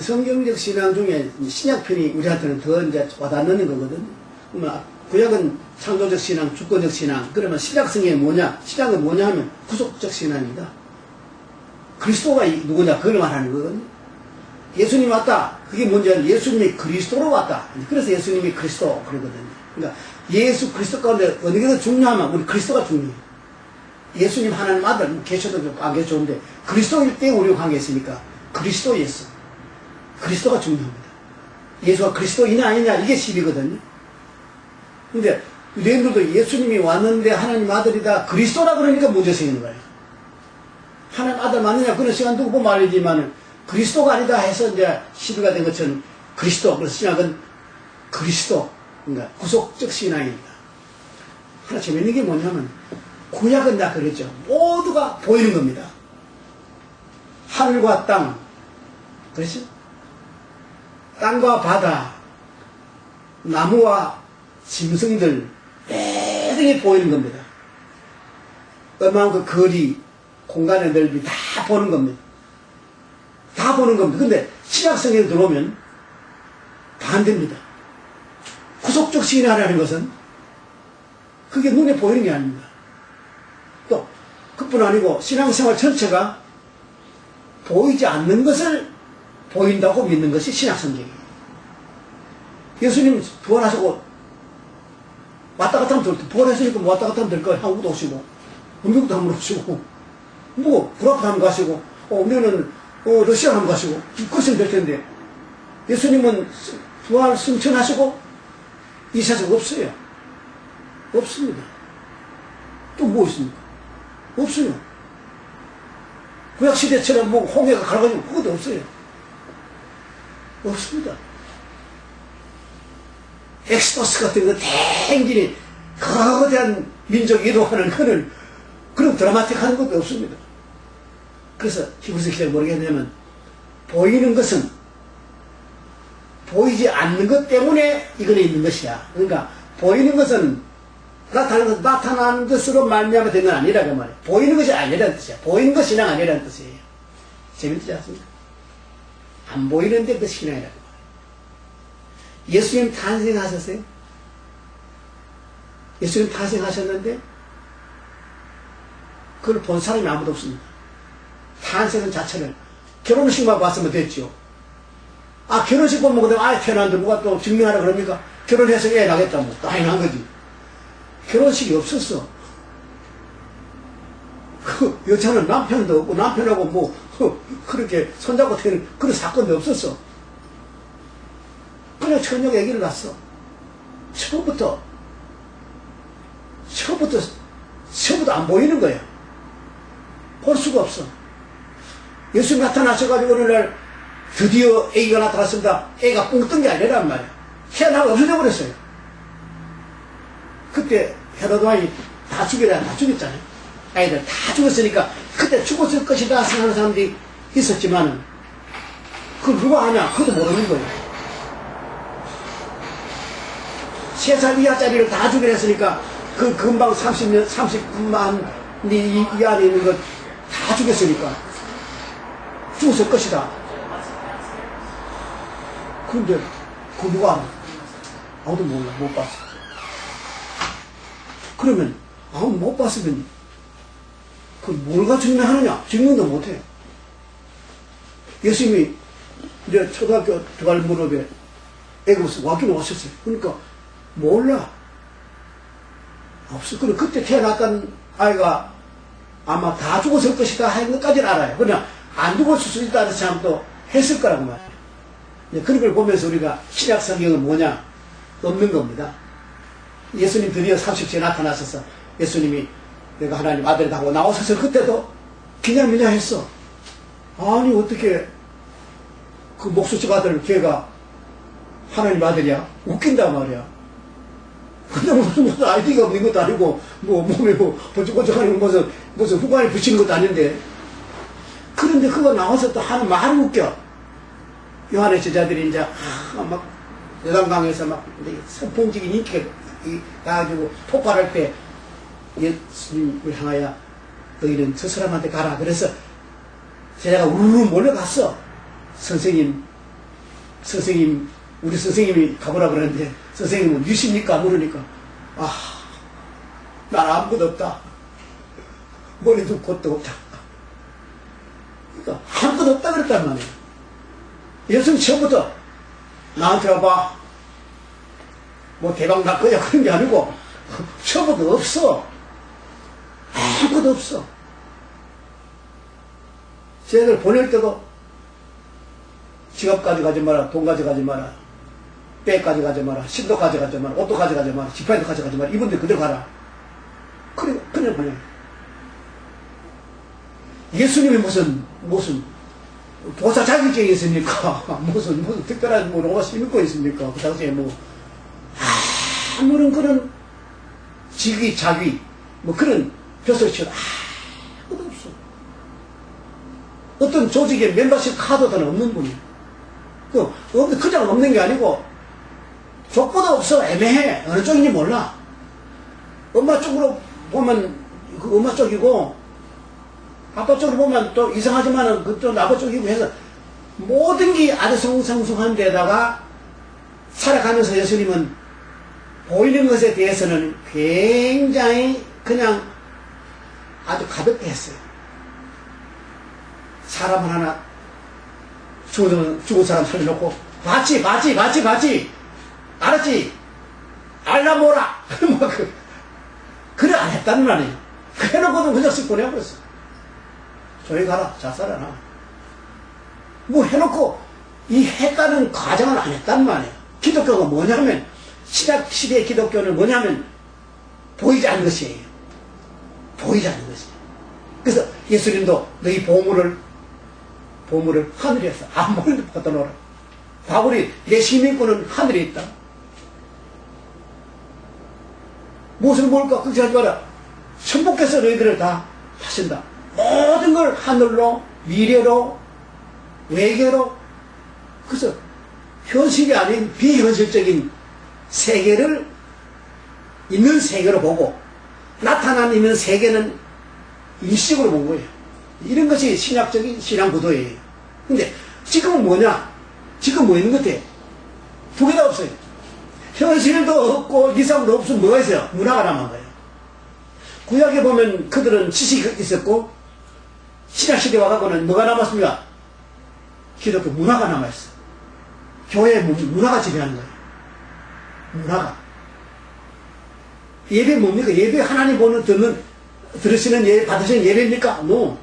성경적 신앙 중에 신약편이 우리한테는 더 이제 와닿는 거거든. 그러면 구약은 창조적 신앙, 주권적 신앙. 그러면 신약성이 뭐냐? 신약은 뭐냐 하면 구속적 신앙이다. 그리스도가 이- 누구냐? 그걸 말하는 거거든요. 예수님 왔다. 그게 뭔지 예수님이 그리스도로 왔다. 그래서 예수님이 그리스도 그러거든요. 그러니까 예수 그리스도 가운데 어느 게 더 중요하면 우리 그리스도가 중요해요. 예수님 하나님 아들 뭐 계셔도 안 계셔도 그리스도일 때 우리가 관계 있으니까 그리스도 예수. 그리스도가 중요합니다. 예수가 그리스도이냐 아니냐 이게 시비거든요. 근데 유대인들도 예수님이 왔는데 하나님 아들이다 그리스도라 그러니까 문제 생기는 거예요. 하나님 아들 맞느냐 그런 시간 두고 알지만 그리스도가 아니다 해서 이제 시비가 된 것처럼 그리스도 그래서 신약은 그리스도 그러니까 구속적 신앙입니다. 하나 재밌는 게 뭐냐면 구약은 다 그랬죠. 모두가 보이는 겁니다. 하늘과 땅 그렇죠? 땅과 바다 나무와 짐승들 매등이 보이는 겁니다. 얼마나 그 거리 공간의 넓이 다 보는 겁니다. 다 보는 겁니다. 근데 신약성에 들어오면 반대입니다. 구속적 신앙이라는 것은 그게 눈에 보이는 게 아닙니다. 또 그뿐 아니고 신앙생활 전체가 보이지 않는 것을 보인다고 믿는 것이 신약성경이에요. 예수님 부활하시고 왔다 갔다 하면 될 거, 부활했으니까 뭐 왔다 갔다 하면 될 거예요. 한국도 오시고, 미국도 한번 오시고, 뭐, 불합도 한번 가시고, 어, 우리는, 어, 러시아 한번 가시고, 그것은 될 텐데, 예수님은 부활 승천하시고, 이 세상 없어요. 없습니다. 또 뭐 있습니까? 없어요. 구약시대처럼 뭐 홍해가 갈라가지고 그것도 없어요. 없습니다. 엑스토스 같은 거 대행진이 거대한 민족 이동하는 그런 그런 드라마틱한 것도 없습니다. 그래서 히브리서 기자 모르겠냐면 보이는 것은 보이지 않는 것 때문에 이거는 있는 것이야. 그러니까 보이는 것은 나타나는 것, 나타나는 것으로 말미암아 된 건 아니라 그 말이야. 보이는 것이 아니라는 뜻이야. 보이는 것이 신앙 아니라는 뜻이에요. 재밌지 않습니까? 안 보이는데 그 신앙이라는 거예요. 예수님 탄생하셨어요? 예수님 탄생하셨는데 그걸 본 사람이 아무도 없습니다. 탄생은 자체를 결혼식만 봤으면 됐죠. 아 결혼식 보면 그다음 아예 태어났는데 누가 또 증명하라 그럽니까? 결혼해서 애 나겠다 뭐 당연한 거지. 결혼식이 없었어. 그 여자는 남편도 없고 남편하고 뭐 그렇게 손잡고 태는 그런 사건도 없었어. 그냥 처녀가 아기를 낳았어. 처음부터 처음부터 처음부터 안 보이는 거야. 볼 수가 없어. 예수 나타나셔가지고 어느 날 드디어 아기가 나타났습니다. 애가 뻥뜬게 아니란 말이야. 태어나고 없어져 버렸어요. 그때 헤로드 왕이 다 죽여라 다 죽였잖아요. 아이들 다 죽었으니까 그때 죽었을 것이다 생각하는 사람들이 있었지만은 그걸 누가 아냐? 그것도 모르는 거예요. 세 살 이하짜리를 다 죽여냈으니까 그 금방 30년, 39만 이, 이 안에 있는 것 다 죽였으니까 죽었을 것이다. 근데 그 누가 알아? 아무도 몰라, 못 봤어. 그러면 아무 못 봤으면 그 뭘가 증명하느냐? 증명도 못해. 예수님이 이제 초등학교 들어갈 무렵에 애국에서 왔긴 왔었어요. 그러니까 몰라. 없어. 그럼 그때 태어났던 아이가 아마 다 죽었을 것이다 하는 것까지는 알아요. 그냥 안 죽었을 수 있다는 사람도 했을 거라고 말이에요. 그런 걸 보면서 우리가 신약 성경은 뭐냐? 없는 겁니다. 예수님 드디어 30세에 나타나셔서 예수님이 내가 하나님 아들이다 하고 나오셔서 그때도 기냐미냐 했어. 아니 어떻게 그 목수집 아들 걔가 하나님 아들이야? 웃긴단 말이야. 근데 무슨 무슨 아이디가 없는 것도 아니고 뭐 몸에 뭐 번쩍번쩍하는 무슨 무슨 후관에 붙이는 것도 아닌데 그런데 그거 나와서 또 하는 말이 웃겨. 요한의 제자들이 이제 아, 막 요단강에서 막 선풍적인 인기가 이- 나가지고 폭발할 때 예수님을 향하여 너희는 저 사람한테 가라. 그래서 제자가 우르르 몰려갔어. 선생님 선생님, 우리 선생님이 가보라 그러는데, 선생님은 유십니까? 물으니까, 아, 난 아무것도 없다. 머리도 곧도 없다. 그러니까 아무것도 없다 그랬단 말이에요. 예수님 처음부터 나한테 와봐. 뭐 대박 날 거야 그런 게 아니고 처음부터 없어. 아무것도 없어. 쟤들 보낼 때도 지갑 가져가지 마라, 돈 가져가지 마라, 백 가져가지 마라, 신도 가져가지 마라, 옷도 가져가지 마라, 지팡이도 가져가지 마라, 이분들 그대로 가라. 그래, 그냥 보내. 예수님이 무슨, 무슨, 보사 자격증이 있습니까? 무슨, 무슨 특별한 뭐 로봇이 믿고 있습니까? 그 당시에 뭐, 아무런 그런 직위, 자위, 뭐 그런 벼슬치는 아무것도 없어. 어떤 조직의 멤버십 카드도 없는 분이에요. 그, 없- 그냥 없는 게 아니고, 족보도 없어. 애매해. 어느 쪽인지 몰라. 엄마 쪽으로 보면 그 엄마 쪽이고, 아빠 쪽으로 보면 또 이상하지만은 그쪽 아빠 쪽이고 해서 모든 게 아주 성성성한 데다가 살아가면서 예수님은 보이는 것에 대해서는 굉장히 그냥 아주 가볍게 했어요. 사람 하나 죽은, 죽은 사람 살려놓고 봤지 봤지 봤지 봤지. 알았지? 알라 뭐라. 뭐 그, 그래 안 했단 말이에요. 그래놓고도 그냥 쓱 보내버렸어. 저기 가라 자살하나 뭐 해놓고 이 했다는 과정을 안 했단 말이에요. 기독교가 뭐냐면 신약 시대의 기독교는 뭐냐면 보이지 않는 것이에요 않는 것이에요 그래서 예수님도 너희 보물을 보물을 하늘에서 데 갖다 놓으라. 바울이 내 시민권은 하늘에 있다. 무엇을 뭘까 걱정하지 마라. 천복께서 너희들을 다 하신다. 모든 걸 하늘로, 미래로, 외계로. 그래서 현실이 아닌 비현실적인 세계를 있는 세계로 보고 나타난 있는 세계는 일식으로 본 거예요. 이런 것이 신학적인 신앙 구도예요. 근데 지금은 뭐냐? 지금 뭐 있는 것 같아? 두개 다 없어요. 현실도 없고 이상도 없으면 뭐가 있어요? 문화가 남은 거예요. 구약에 보면 그들은 지식이 있었고 신학시대 와가고는 뭐가 남았습니까? 기독교 문화가 남아있어. 교회 문화가 지배하는 거예요. 문화가. 예배 뭡니까? 예배 하나님 보는 듣는 들으시는 예 받으시는 예배입니까? No.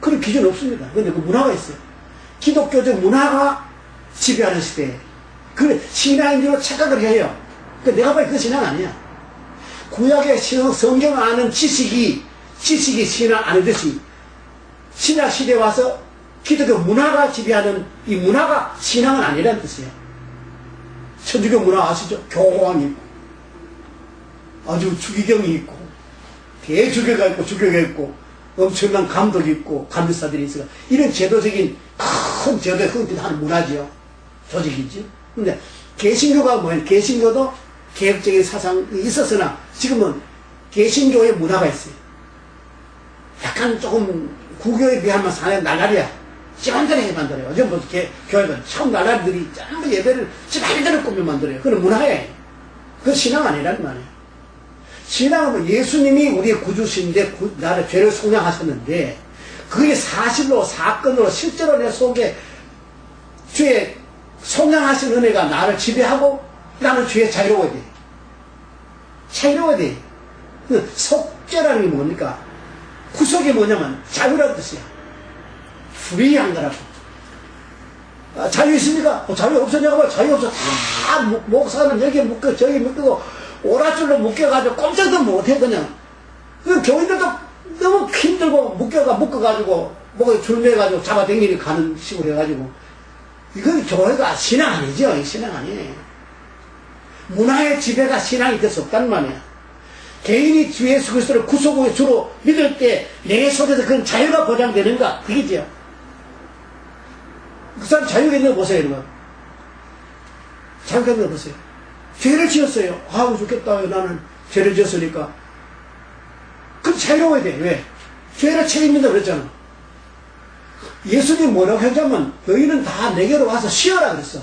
그런 기준 없습니다. 근데 그 문화가 있어요. 기독교적 문화가 지배하는 시대에. 그 신앙인 줄 착각을 해요. 그 내가 봐도 그 신앙 아니야. 구약의 신- 성경 아는 지식이, 지식이 신앙 아니듯이 신약 시대에 와서 기독교 문화가 지배하는 이 문화가 신앙은 아니라는 뜻이에요. 천주교 문화 아시죠? 교황이 아주 주기경이 있고, 대주교가 있고, 주교가 있고, 엄청난 감독이 있고, 감리사들이 있어요. 이런 제도적인 큰 제도에 흠집하는 문화지요. 조직이지. 근데, 개신교가 뭐예요? 개신교도 개혁적인 사상이 있었으나, 지금은 개신교의 문화가 있어요. 약간 조금 구교에 비하면 상당히 날라리야. 집안대로 만들어요. 요즘 뭐 개, 교회는 처음 날라리들이 전부 예배를 집안대로 꾸며 만들어요. 그건 문화예요. 그 신앙 아니란 말이에요. 신앙은 뭐 예수님이 우리의 구주신데 구- 나를 죄를 속량하셨는데 그게 사실로 사건으로 실제로 내 속에 죄 속량하신 은혜가 나를 지배하고 나는 죄에 자유로워야 돼. 자유로워야 돼. 그 속죄라는 게 뭡니까? 구속이 뭐냐면 자유라는 뜻이야. 프리한 거라고. 아, 자유 있습니까? 어, 자유 없었냐고 봐. 자유 없어. 다 목- 목사는 여기 묶여, 저기 묶이고, 오라줄로 묶여가지고 꼼짝도 못해, 그냥. 그 교인들도 너무 힘들고, 묶여가, 묶어가지고, 목에 줄 매가지고 잡아당기니 가는 식으로 해가지고. 이건 교회가 신앙 아니죠? 이 신앙 아니에요. 문화의 지배가 신앙이 될 수 없단 말이야. 개인이 주 예수 그리스도를 구속의 주로 믿을 때 내 속에서 그런 자유가 보장되는가? 그게죠. 그 사람 자유가 있는 거 보세요, 여러분. 자유가 있는 거 보세요. 죄를 지었어요. 아우, 좋겠다. 나는 죄를 지었으니까. 그럼 자유로워야 돼. 왜? 죄를 책임진다 그랬잖아. 예수님이 뭐라고 했냐면 너희는 다 내게로 와서 쉬어라 그랬어.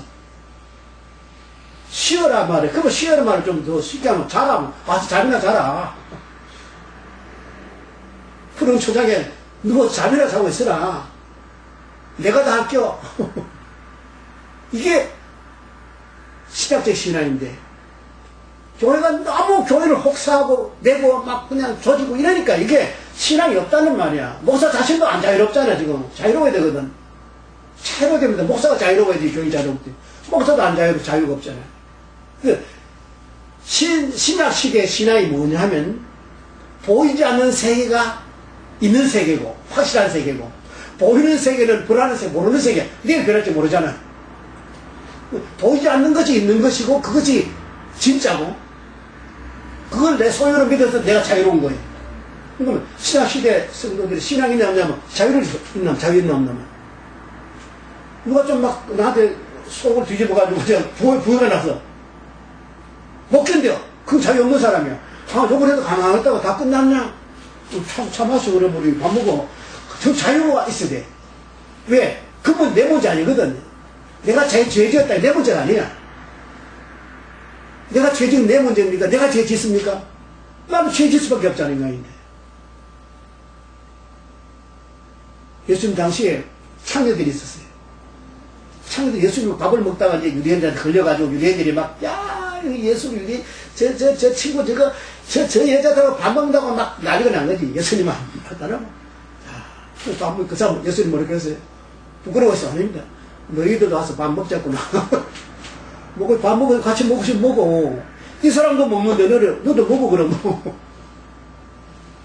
쉬어라 말해. 그러면 쉬어라 말을 좀 더 쉽게 하면 자라. 와서 잠이나 자라. 푸른 초장에 누워 잠이나 자고 있으라. 내가 다 할게요. 이게 신학적 신앙인데 교회가 너무 교회를 혹사하고 내고 막 그냥 조지고 이러니까 이게 신앙이 없다는 말이야. 목사 자신도 안 자유롭잖아 지금. 자유로워야 되거든. 자유로워야 됩니다. 목사가 자유로워야지 교회 자유롭지. 목사도 안 자유로 자유가 없잖아. 그 신, 시대의 신앙이 뭐냐 하면 보이지 않는 세계가 있는 세계고 확실한 세계고 보이는 세계는 불안한 세계 모르는 세계 내일 변할지 모르잖아 보이지 않는 것이 있는 것이고 그것이 진짜고 그걸 내 소유로 믿어서 내가 자유로운 거예요 그러면 신약 시대 성도들이 신앙이 있냐면 자유를 있나 자유 있나 없나 누가 좀 막 나한테 속을 뒤집어가지고 그냥 부- 부여가 나서 못 견뎌. 그럼 자유 없는 사람이야. 아, 저번에도 가만했다가 다 끝났냐? 참, 참았어. 그러면 우리 밥 먹어. 저 자유가 있어야 돼. 왜? 그건 내 문제 아니거든. 내가 제, 죄 지었다. 내 문제가 아니야. 내가 죄 지은 내 문제입니까? 내가 죄 짓습니까? 나도 죄 짓을 수밖에 없잖아, 인간인데. 예수님 당시에 창녀들이 있었어요. 창녀들 예수님 밥을 먹다가 이제 유대인들한테 걸려가지고 유대인들이 막, 야, 이 예수 유대, 저, 저, 저 친구 저거, 저, 저 여자들하고 밥 먹는다고 막 난리가 난 거지. 예수님 한다나 밥 먹, 그 사람 예수님 했어요? 부끄러워서 아닙니다. 너희들도 와서 밥 먹자꾸나. 먹고 밥 먹어, 같이 싶으면 먹어. 이 사람도 먹는데 너를, 너도 먹어, 그러면.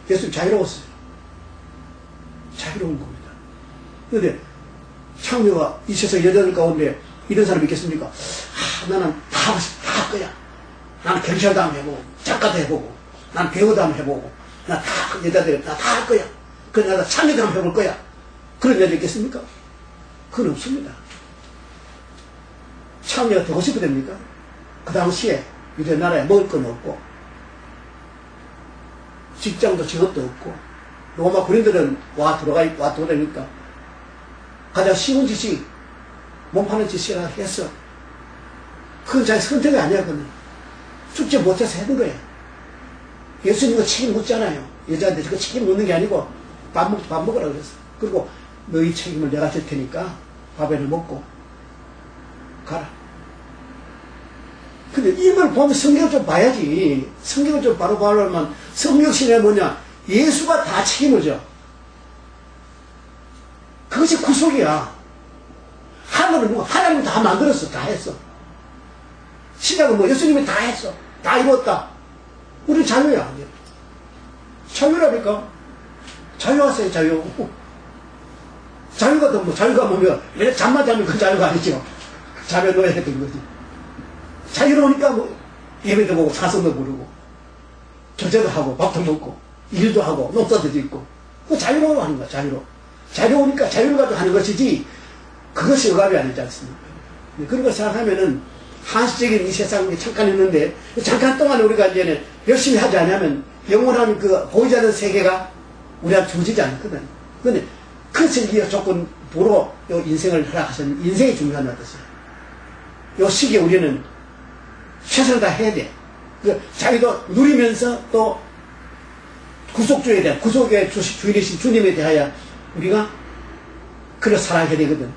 예수님 자유로웠어요. 자유로운 겁니다. 그런데 창녀가 이 세상 여자들 가운데 이런 사람 있겠습니까? 아, 나는 다 싶, 다할 거야. 나는 경찰도 한번 해보고, 작가도 해보고, 난 배우도 한번 해보고, 나 다, 여자들 다 할 거야. 그래, 나도 창녀도 한번 해볼 거야. 그런 여자 있겠습니까? 그건 없습니다. 창녀가 되고 싶어 됩니까? 그 당시에 유대 나라에 먹을 건 없고, 직장도 직업도 없고, 로마 군인들은 와 들어가, 와 돌아다니까, 가장 쉬운 짓이 몸 파는 짓이라 했어. 그건 자기 선택이 아니야, 그건. 죽지 못해서 하는 거야. 예수님은 책임 묻잖아요. 여자한테 그 책임 묻는 게 아니고 밥, 먹, 밥 먹으라 그랬어. 그리고 너희 책임을 내가 질 테니까 밥에를 먹고 가라. 근데 이걸 보면 성경을 좀 봐야지. 성경을 좀 바로 봐야만 성경 신에 뭐냐. 예수가 다 책임을 져. 그것이 구속이야. 하늘은 누가 하나님 다 만들었어. 다 했어. 신약은 뭐 예수님이 다 했어. 다 이뤘다. 우리 자유야. 자유라니까. 자유하세요, 자유. 자유가 뭐, 자유가 뭐면, 왜 잠만 자면 그 자유가 아니죠. 잠에 넣어야 되는 거지. 자유로우니까 뭐, 예배도 보고, 사성도 부르고, 교제도 하고, 밥도 먹고, 일도 하고, 농사도 짓고. 그 자유로워 하는 거야, 자유로. 자유로우니까 자유를 가지고 하는 것이지, 그것이 억압이 아니지 않습니까? 네, 그런 걸 생각하면은, 한시적인 이 세상에 잠깐 있는데, 잠깐 동안 우리가 이제 열심히 하지 않으면, 영원한 그 보이지 않는 세계가 우리한테 주어지지 않거든. 근데 그것을 이 조건 보러 요 인생을 허락하신 인생이 중요하다는 뜻이에요. 요 시기에 우리는 최선을 다 해야 돼. 그 자기도 누리면서 또 구속주에 대한 구속의 주, 주인이신 주님에 대하여 우리가 그를 사랑해야 되거든.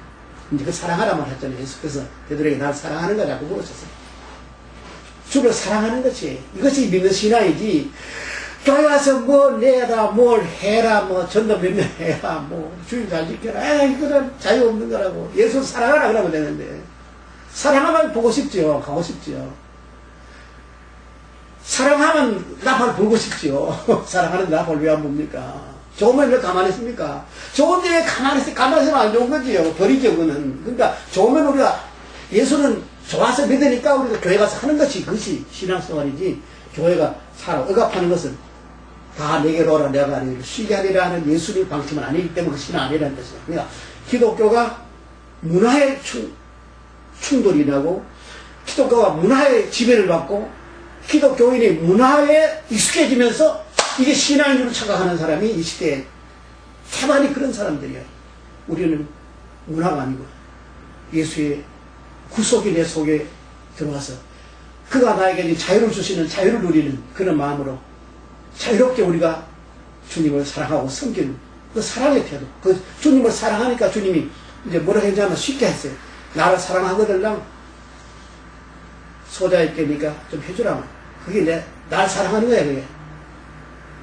이제 그 사랑하라 말했잖아요. 예수께서 되도록이 나를 사랑하는 거라고 물으셨어요. 주를 사랑하는 것이 이것이 믿는 신앙이지. 교회 와서 뭐 내라, 뭘 해라, 뭐 전도 몇 명 해라, 뭐 주인 잘 지켜라. 아, 이거는 자유 없는 거라고. 예수 사랑하라 그러면 되는데. 사랑하면 보고 싶지요. 가고 싶지요. 사랑하면 나팔 불고 싶지요. 사랑하는 나팔 왜 안 봅니까? 좋으면 왜 가만히 있습니까? 좋은데 왜 가만히 있어? 가만히 있으면 안 좋은 거지요. 버리죠, 그거는. 그러니까 좋으면 우리가 예수는 좋아서 믿으니까 우리가 교회 가서 하는 것이 그것이 신앙생활이지 교회가 살아 억압하는 것은 다 내게로 오라 내가 너희를 쉬게 하리라는 예수님 방침은 아니기 때문에 그 신앙 아니라는 뜻이야. 그러니까 기독교가 문화의 충, 충돌이 나고 기독교가 문화의 지배를 받고 기독교인이 문화에 익숙해지면서 이게 신앙인 줄 착각하는 사람이 이 시대에 태반이 그런 사람들이야. 우리는 문화가 아니고 예수의 구속이 내 속에 들어와서 그가 나에게 자유를 주시는 자유를 누리는 그런 마음으로 자유롭게 우리가 주님을 사랑하고 섬기는 그 사랑의 태도. 그 주님을 사랑하니까 주님이 이제 뭐라 했냐면 쉽게 했어요. 나를 사랑하거들랑 소자의 게니까 좀 해주라고. 그게 내, 날 사랑하는 거야, 그게.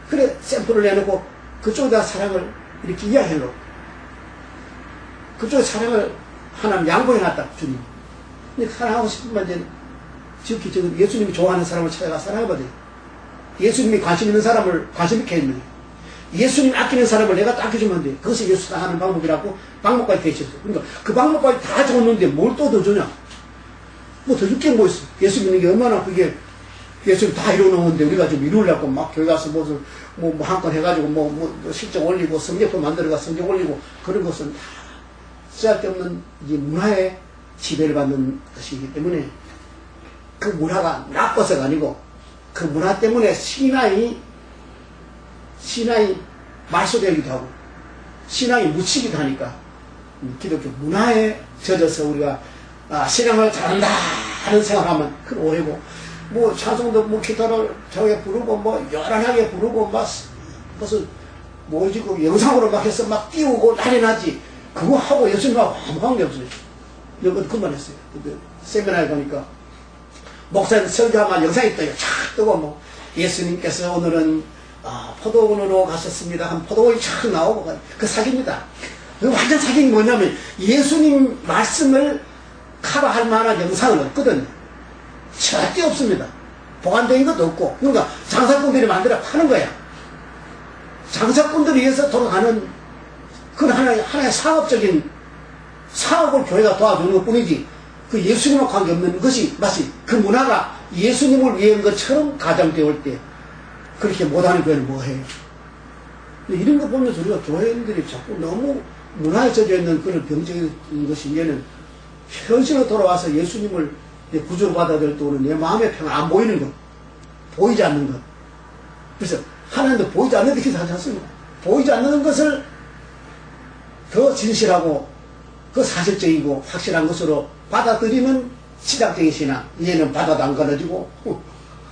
그래, 샘플을 내놓고 그쪽에다 사랑을 이렇게 이야기하려고. 그쪽에 사랑을 하나님 양보해놨다, 주님. 근데 사랑하고 싶으면 이제 지극히 지금 예수님이 좋아하는 사람을 찾아가 사랑해봐야 돼. 예수님이 관심 있는 사람을 관심 있게 해주는 거예요. 예수님 아끼는 사람을 내가 또 아껴주면 돼. 그것이 예수 당하는 방법이라고 방법까지 되셨어. 그러니까 그 방법까지 다 적었는데 뭘 또 더 주냐? 뭐더 줄게 뭐 있어. 예수 믿는 게 얼마나 그게 예수님 다 이루어놓은데 우리가 좀 이루려고 막 교회 가서 무슨 뭐, 뭐 한 건 해가지고 뭐, 뭐 실적 올리고 성적표 만들어가 성적 올리고 그런 것은 다 쓸데없는 이 문화의 지배를 받는 것이기 때문에 그 문화가 나빠서가 아니고 그 문화 때문에 신앙이 신앙이 말소되기도 하고 신앙이 묻히기도 하니까 음, 기독교 문화에 젖어서 우리가 아, 신앙을 잘한다 하는 생각하면 큰 오해고. 뭐 찬송도 뭐 기타를 저게 부르고 뭐 요란하게 부르고 막 무슨 뭐 지금 영상으로 막 해서 막 띄우고 난리 나지. 그거 하고 예수님하고 아무 관계 없어요. 여기 그만 했어요. 근데 세미나에 가니까 목사님 설교하면 영상이 떠요. 촥 뜨고 뭐 예수님께서 오늘은 아, 포도원으로 가셨습니다. 한 포도원이 촥 나오고 그 사기입니다. 그 완전 사기는 뭐냐면 예수님 말씀을 커버할 만한 영상은 없거든요. 절대 없습니다. 보관된 것도 없고 그러니까 장사꾼들이 만들어 파는 거야. 장사꾼들을 위해서 돌아가는 그건 하나의, 하나의 사업적인 사업을 교회가 도와주는 것 뿐이지 그 예수님과 관계없는 것이 마치 그 문화가 예수님을 위한 것처럼 가장되올 때 그렇게 못하는 교회는 뭐해요? 이런 거 보면서 우리가 교회인들이 자꾸 너무 문화에 젖어 있는 그런 병적인 것이 이제는 현실로 돌아와서 예수님을 구조로 받아들일 때 오는 내 마음의 평안 안 보이는 것 보이지 않는 것. 그래서 하나님도 보이지 않는 데 기도하지 않습니다 보이지 않는 것을 더 진실하고 그 사실적이고 확실한 것으로 받아들이는 시작적인 신앙 얘는 받아도 안 가려지고 어,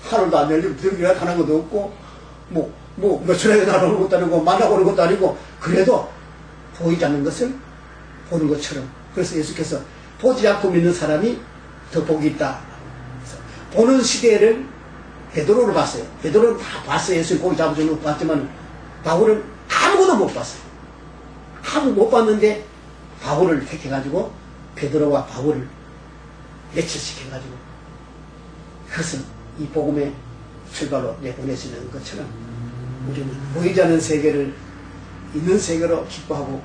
하루도 안 열리고 들기라 하는 것도 없고 뭐, 뭐 며칠에 나오는 것도 아니고 만나고 오는 것도 아니고 그래도 보이지 않는 것을 보는 것처럼. 그래서 예수께서 보지 않고 믿는 사람이 더 복이 있다. 보는 시대를 베드로를 봤어요. 베드로는 다 봤어요. 예수님 고기 잡아주는 거 봤지만 바울은 아무것도 못 봤어요. 아무 못 봤는데 바울을 택해가지고 베드로와 바울을 매치시켜가지고 그것은 이 복음의 출발로 내보내시는 것처럼 우리는 보이지 않는 세계를 있는 세계로 기뻐하고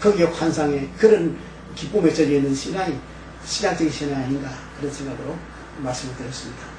거기에 환상에 그런 젖어 있는 신앙이 신앙적인 신앙이 아닌가 그런 생각으로 말씀을 드렸습니다.